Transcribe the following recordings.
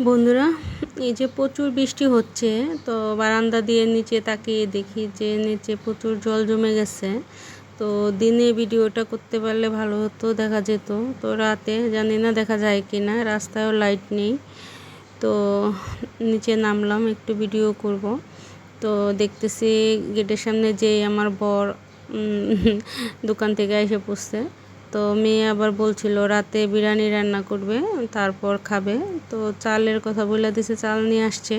বন্ধুরা, এই যে প্রচুর বৃষ্টি হচ্ছে, তো বারান্দা দিয়ে নিচে তাকিয়ে দেখি যে নিচে প্রচুর জল জমে গেছে। তো দিনে ভিডিওটা করতে পারলে ভালো হতো, দেখা যেত। তো রাতে, জানি না দেখা যায় কি না রাস্তায়ও লাইট নেই। তো নিচে নামলাম, একটু ভিডিও করব। তো দেখতেছি গেটের সামনে যে আমার বর দোকান থেকে এসে পড়ছে। তো মেয়ে আবার বলছিল, রাতে বিরিয়ানি রান্না করবে, তারপর খাবে। তো চালের কথা বলে দিছে, চাল নিয়ে আসছে।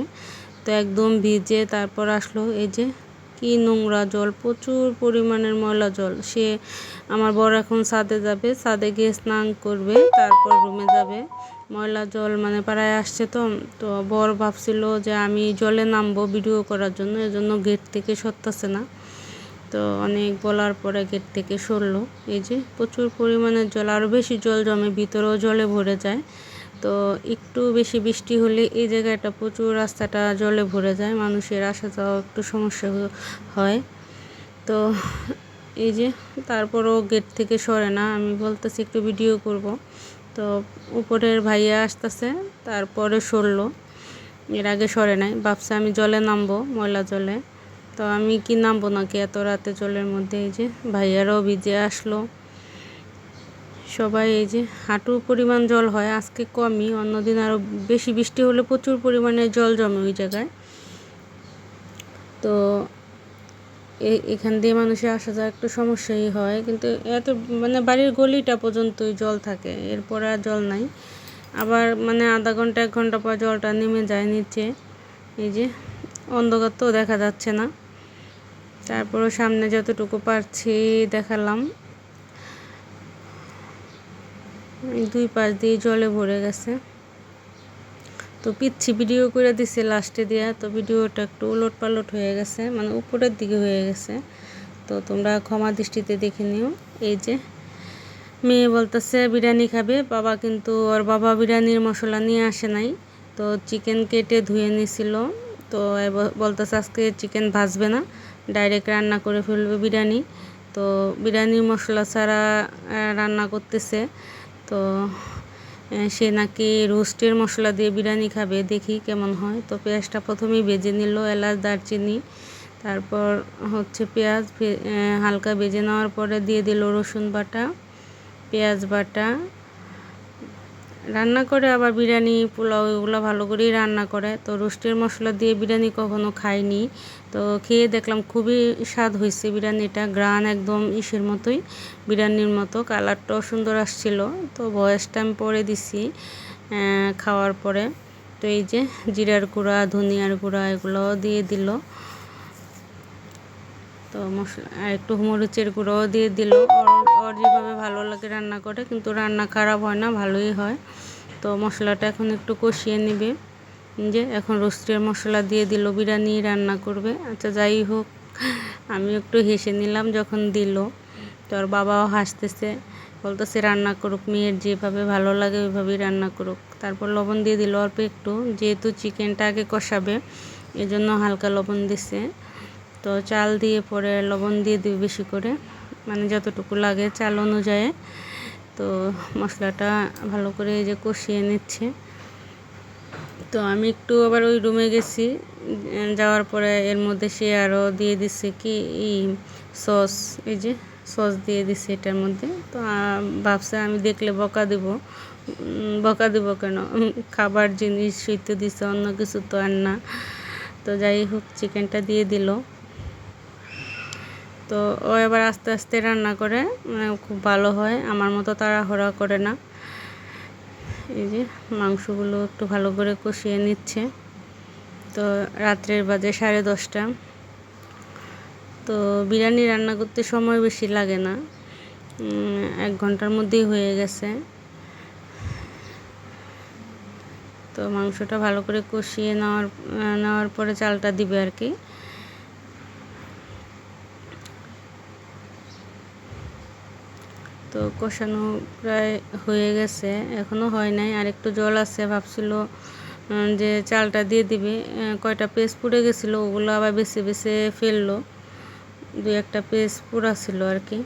তো একদম ভিজে তারপর আসলো এই যে, কি নোংরা জল, প্রচুর পরিমাণের ময়লা জল। সে আমার বর এখন ছাদে যাবে, ছাদে গিয়ে স্নান করবে, তারপর রুমে যাবে। ময়লা জল মানে পাড়ায় আসছে তো তো বর ভাবছিল যে আমি জলে নামবো ভিডিও করার জন্য, এজন্য গেট থেকে সরতেছে না। তো অনেক বলার পরে গেট থেকে সরলো। এই যে প্রচুর পরিমাণে জল আরও বেশি জল জমে, ভিতরেও জলে ভরে যায়। তো একটু বেশি বৃষ্টি হলে এই জায়গাটা প্রচুর রাস্তাটা জলে ভরে যায়, মানুষের আসা যাওয়া একটু সমস্যা হয়। তো এই যে তারপরও গেট থেকে সরে না, আমি বলতেছি একটু ভিডিও করব। তো উপরের ভাইয়া আসতেছে, তারপরে সরলো। এর আগে সরে নাই, ভাবছে আমি জলে নামবো, ময়লা জলে। তো আমি কি নামবো নাকি এত রাতে জলের মধ্যে? এই যে ভাইয়ারাও ভিজে আসলো। সবাই এই যে হাঁটুর পরিমাণ জল হয়, আজকে কমই, অন্যদিন আরও বেশি বৃষ্টি হলে প্রচুর পরিমাণে জল জমে ওই জায়গায়। তো এখান দিয়ে মানুষের আসা যাওয়া একটু সমস্যাই হয়, কিন্তু এত মানে বাড়ির গলিটা পর্যন্তই জল থাকে, এরপর আর জল নাই। আবার মানে আধা ঘণ্টা, এক ঘণ্টা পর জলটা নেমে যায় নিচে। এই যে অন্ধকার তো দেখা যাচ্ছে না। তারপরও সামনে যতটুকু পারছি দেখালাম। দুই পাশ দিয়ে জলে ভরে গেছে। তো পিচ্ছি ভিডিও করে দিছে লাস্টে দিয়া, তো ভিডিওটা একটু উলট পালট হয়ে গেছে মানে উপরের দিকে হয়ে গেছে। তো তোমরা ক্ষমা দৃষ্টিতে দেখে নিও। এই যে মেয়ে বলতেছে, বিরিয়ানি খাবে? বাবা কিন্তু, ওর বাবা বিরিয়ানির মশলা নিয়ে আসে নাই। তো চিকেন কেটে ধুয়ে নিছিল। তো বলতেছে, আজকে চিকেন ভাজবে না। ডাইরেক্ট রান্না করে ফেলবে বিরিয়ানি। তো বিরিয়ানি মশলা ছাড়া রান্না করতেছে। তো সে নাকি রোস্টের মশলা দিয়ে বিরিয়ানি খাবে, দেখি কেমন হয়। তো পেঁয়াজটা প্রথমেই ভেজে নিল, এলাচ, দারচিনি, তারপর হচ্ছে পেঁয়াজ হালকা ভেজে নেওয়ার পরে দিয়ে দিল রসুন বাটা, পেঁয়াজ বাটা রান্না করে, আবার বিরিয়ানি, পোলাও এগুলো ভালো করেই রান্না করে। তো রোস্টের মশলা দিয়ে বিরিয়ানি কখনো খাইনি। তো খেয়ে দেখলাম খুবই স্বাদ হয়েছে বিরিয়ানিটা, গ্রান একদম ইসের মতোই, বিরিয়ানির মতো, কালারটাও সুন্দর আসছিল। তো ভয়েসটা আমি পরে দিছি খাওয়ার পরে। তো এই যে জিরার গুঁড়া, ধনিয়ার গুঁড়া এগুলো দিয়ে দিল। তো মশলা একটু মরিচের গুঁড়োও দিয়ে দিল। ওর যেভাবে ভালো লাগে রান্না করে, কিন্তু রান্না খারাপ হয় না, ভালোই হয়। তো মশলাটা এখন একটু কষিয়ে নেবে। যে এখন রোস্টের মশলা দিয়ে দিল, বিরিয়ানি রান্না করবে। আচ্ছা যাই হোক, আমি একটু হেসে নিলাম যখন দিল। তোর বাবাও হাসতেছে, বলতেছে, রান্না করুক, মেয়ের যেভাবে ভালো লাগে, ওইভাবেই রান্না করুক। তারপর লবণ দিয়ে দিল অল্প একটু, যেহেতু চিকেনটা আগে কষাবে, এজন্য হালকা লবণ দিছে। তো চাল দিয়ে পরে লবণ দিয়ে দিই বেশি করে মানে যতটুকু লাগে চাল অনুযায়ী। তো মশলাটা ভালো করে এই যে কষিয়ে নিচ্ছে। তো আমি একটু আবার ওই রুমে গেছি, যাওয়ার পরে এর মধ্যে সে আরও দিয়ে দিচ্ছে কি এই সস, এই যে সস দিয়ে দিচ্ছে এটার মধ্যে। তো ভাবছে আমি দেখলে বকা দেব। বকা দেব কেন? খাবার জিনিস সইতে দিচ্ছে অন্য কিছু তো আর না। তো যাই হোক চিকেনটা দিয়ে দিল। তো ও এবার আস্তে আস্তে রান্না করে মানে খুব ভালো হয়, আমার মতো তাড়াহুড়া করে না। এই যে মাংসগুলো একটু ভালো করে কষিয়ে নিচ্ছে। তো রাত্রের বাজে সাড়ে দশটা। তো বিরিয়ানি রান্না করতে সময় বেশি লাগে না। এক ঘণ্টার মধ্যেই হয়ে গেছে। তো মাংসটা ভালো করে কষিয়ে নেওয়ার নেওয়ার পরে চালটা দিবে আর কি। তো কষানো প্রায় হয়ে গেছে এখনও হয় নাই। আর একটু জল আছে, ভাবছিল যে চালটা দিয়ে দিবে। কয়টা পেস পুড়ে গেছিল, ওগুলো আবার বেছে বেছে ফেলল। দু একটা পেস পুরা ছিল আর কি।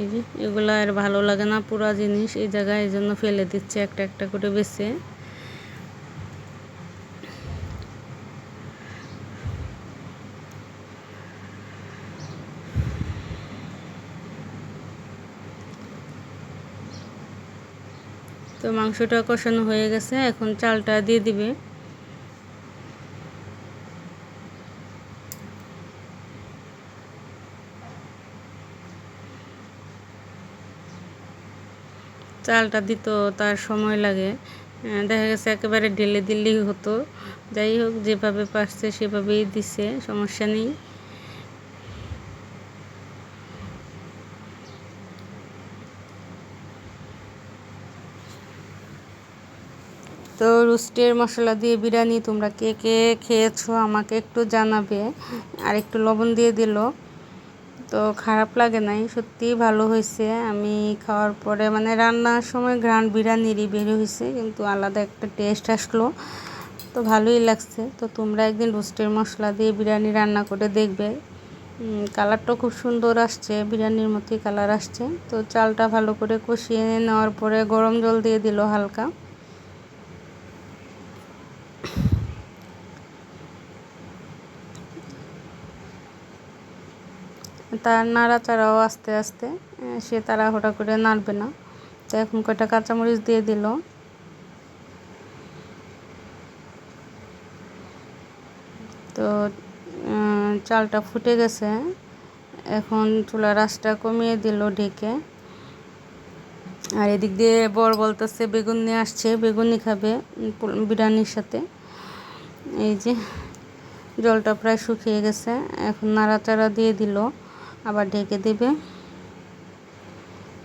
এই যে, এগুলো আর ভালো লাগে না পুরা জিনিস। এই জায়গায় এই জন্য ফেলে দিচ্ছে, একটা একটা করে বেছে। মাংসটা কষানো হয়ে গেছে, এখন চালটা দিয়ে দিবে। চালটা দিত তার সময় লাগে। দেখা গেছে একেবারে ঢেলে দিলেই হতো। যাই হোক, যেভাবে পারছে সেভাবেই দিছে, সমস্যা নেই। তো রোস্টের মশলা দিয়ে বিরিয়ানি তোমরা কে কে খেয়েছো আমাকে একটু জানাবে। আর একটু লবণ দিয়ে দিল। তো খারাপ লাগে নাই সত্যিই ভালো হয়েছে। আমি খাওয়ার পরে মানে রান্নার সময় গ্রান বিরিয়ানিরই বের হয়েছে, কিন্তু আলাদা একটা টেস্ট আসলো। তো ভালোই লাগছে। তো তোমরা একদিন রোস্টের মশলা দিয়ে বিরিয়ানি রান্না করে দেখবে। কালারটা খুব সুন্দর আসছে, বিরিয়ানির মতোই কালার আসছে। তো চালটা ভালো করে কষিয়ে নেওয়ার পরে গরম জল দিয়ে দিল হালকা। তার নাড়াচাড়াও আস্তে আস্তে সে তারা তাড়াহুড়া করে নাড়বে না। তো এখন কয়টা কাঁচামরিচ দিয়ে দিল? তো চালটা ফুটে গেছে। এখন চুলা রাসটা কমিয়ে দিল ঢেকে। আর এদিক দিয়ে বর বলতেছে, বেগুন নিয়ে আসছে বেগুনি খাবে বিরিয়ানির সাথে। এই যে, জলটা প্রায় শুকিয়ে গেছে, এখন নাড়াচাড়া দিয়ে দিল। আবার ঢেকে দেবে।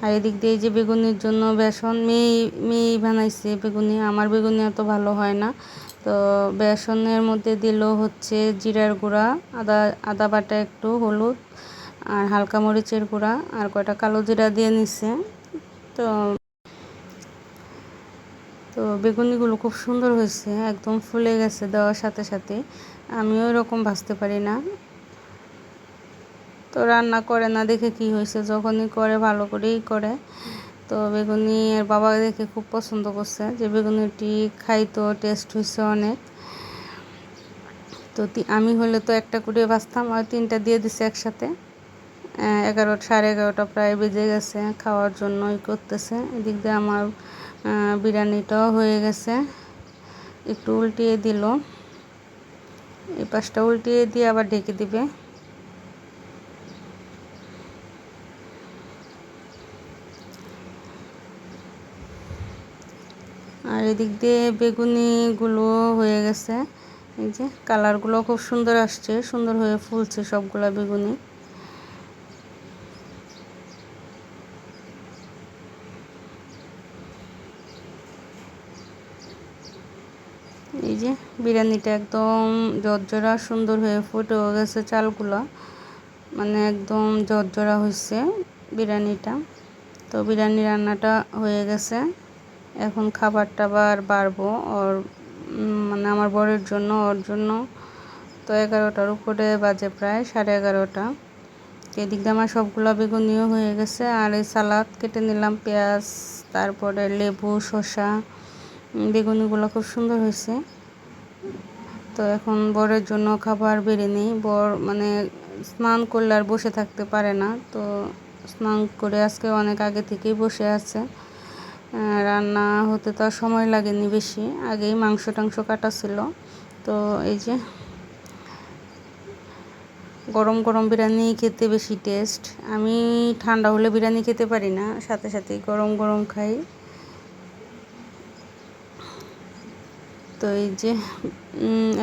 আর এদিক দিয়ে যে বেগুনির জন্য বেসন, মেয়ে মেয়েই বানাইছে বেগুনি, আমার বেগুনি এত ভালো হয় না। তো বেসনের মধ্যে দিল হচ্ছে জিরার গুঁড়া, আদা আদা বাটা একটু, হলুদ আর হালকা মরিচের গুঁড়া আর কয়টা কালো জিরা দিয়ে নিছে। তো তো বেগুনিগুলো খুব সুন্দর হয়েছে, একদম ফুলে গেছে দেওয়ার সাথে সাথে। আমিও এরকম ভাজতে পারি না। তো রান্না করে না, দেখে কি হয়েছে? যখনই করে, ভালো করেই করে। তো বেগুনি এর বাবা দেখে খুব পছন্দ করছে যে বেগুনিটি খাইতো টেস্ট হয়েছে অনেক। তো আমি হলে তো একটা করে বাঁচতাম আর তিনটা দিয়ে দিছে একসাথে। এগারোটা সাড়ে এগারোটা প্রায় বেজে গেছে খাওয়ার জন্যই করতেছে। এদিক দিয়ে আমার বিরিয়ানিটাও হয়ে গেছে। একটু উল্টিয়ে দিল। এই পাশটা উল্টিয়ে দিয়ে আবার ঢেকে দিবে। আর এদিক দিয়ে বেগুনিগুলো হয়ে গেছে। এই যে কালারগুলো খুব সুন্দর আসছে, সুন্দর হয়ে ফুলছে সবগুলা বেগুনি। এই যে বিরিয়ানিটা একদম জর্জরা সুন্দর হয়ে ফুটে গেছে চালগুলো। মানে একদম জর্জরা হয়েছে বিরিয়ানিটা। তো বিরিয়ানি রান্নাটা হয়ে গেছে। এখন খাবার টাবার বাড়বো ওর মানে আমার বরের জন্য, ওর জন্য। তো এগারোটার উপরে বাজে প্রায় সাড়ে এগারোটা। এদিক দিয়ে আমার সবগুলো বেগুনিও হয়ে গেছে আর এই সালাদ কেটে নিলাম, পেঁয়াজ, তারপরে লেবু, শসা। বেগুনিগুলো খুব সুন্দর হয়েছে। তো এখন বরের জন্য খাবার বেড়ে নেই। বর মানে স্নান করলে আর বসে থাকতে পারে না। তো স্নান করে আজকে অনেক আগে থেকেই বসে আছে। রান্না হতে তো সময় লাগেনি বেশি। আগেই মাংস টাংস কাটা ছিল। তো এই যে গরম গরম বিরিয়ানি খেতে বেশি টেস্ট আমি ঠান্ডা হলে বিরিয়ানি খেতে পারি না, সাথে সাথে গরম গরম খাই। তো এই যে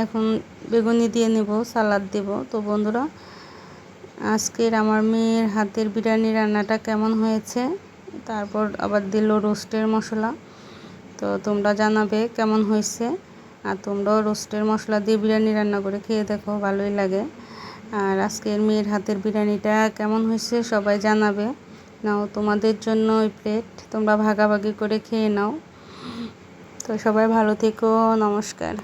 এখন বেগুনি দিয়ে নেব, সালাদ দেব। তো বন্ধুরা, আজকের আমার মেয়ের হাতের বিরিয়ানি রান্নাটা কেমন হয়েছে? তারপর আবার দিল রোস্টের মশলা। তো তোমরা জানাবে কেমন হয়েছে। আর তোমরাও রোস্টের মশলা দিয়ে বিরিয়ানি রান্না করে খেয়ে দেখো, ভালোই লাগে। আর আজকের মেয়ের হাতের বিরিয়ানিটা কেমন হয়েছে সবাই জানাবে। নাও, তোমাদের জন্য ওই প্লেট। তোমরা ভাগাভাগি করে খেয়ে নাও। তো সবাই ভালো থেকো, নমস্কার।